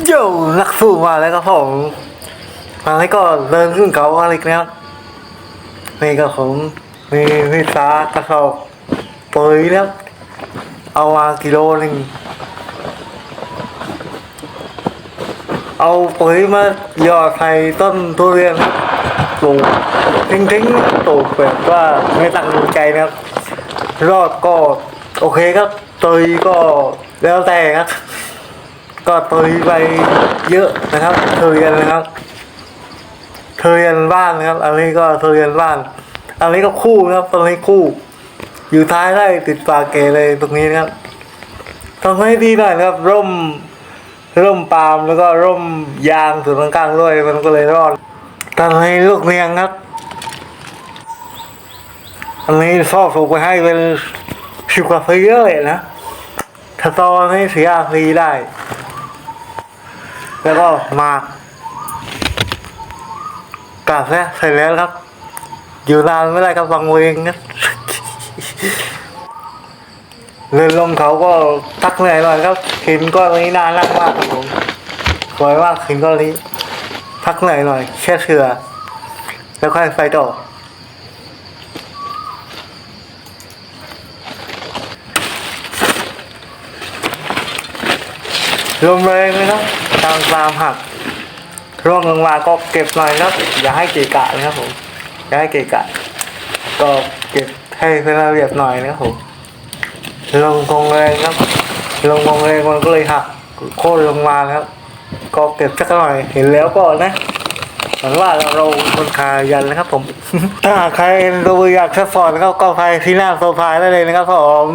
โย่นักสู้มาแล้วครับผมตอนนี้ก็เดินขึ้นเขาอะไรกันครับนี่ก็ผมมีมีสากระสอบปุ๋ยแล้วเอามากิโลหนึ่งเอาปุ๋ยมาหยอดใส่ต้นทุเรียนปลูกทิ้งๆปลูกแบบว่าไม่ตั้งใจนะครับรอดก็โอเคครับตุยก็แล้วแต่ครับ ก็ตุยไปเยอะนะครับทุเรียนนะครับทุเรียนบ้านนะครับ อันนี้ก็ทุเรียนบ้านอันนี้ก็คู่นะครับตรงนี้คู่ อยู่ท้ายได้ติดปากเกเลยตรงนี้นะครับทำให้ดีหน่อยนะครับ ร่มร่มปาล์มแล้วก็ร่มยางส่วนกลางๆด้วยมันก็เลยรอดตอนนี้ลูกเนียงครับ อันนี้ชอบถูกไปให้เป็นสิบกว่าปีเลยนะถ้าตอนนี้เสียฟรีได้ แล้วก็มากลับแล้วเสร็จแล้วครับ อยู่นานไม่ได้ครับฟังเวงนะเดินลงเขาก็ทักเหนื่อยหน่อยครับหินก้อนนี้นานมากมากครับผมสวยมากหินก้อนนี้ พักเหนื่อยหน่อยแค่เชือ แล้วค่อยไปต่อ ลมแรงเลยครับตามตามหักร่วงลงมาก็เก็บหน่อยครับอย่าให้เกะกะนะครับผมอย่าให้เกะกะ ก็เก็บให้เป็นระเบียบหน่อยนะครับผมลงคงแรงครับลงคงแรงมันก็เลยหักโค่นลงมานะครับ ก็เก็บสักหน่อยเห็นแล้วก็นะเหมือนว่าเราคนขายันนะครับ ผม ถ้าใครดูอยากสปอร์ตก็ก็ไปที่หน้าโซฟาได้เลยนะครับผม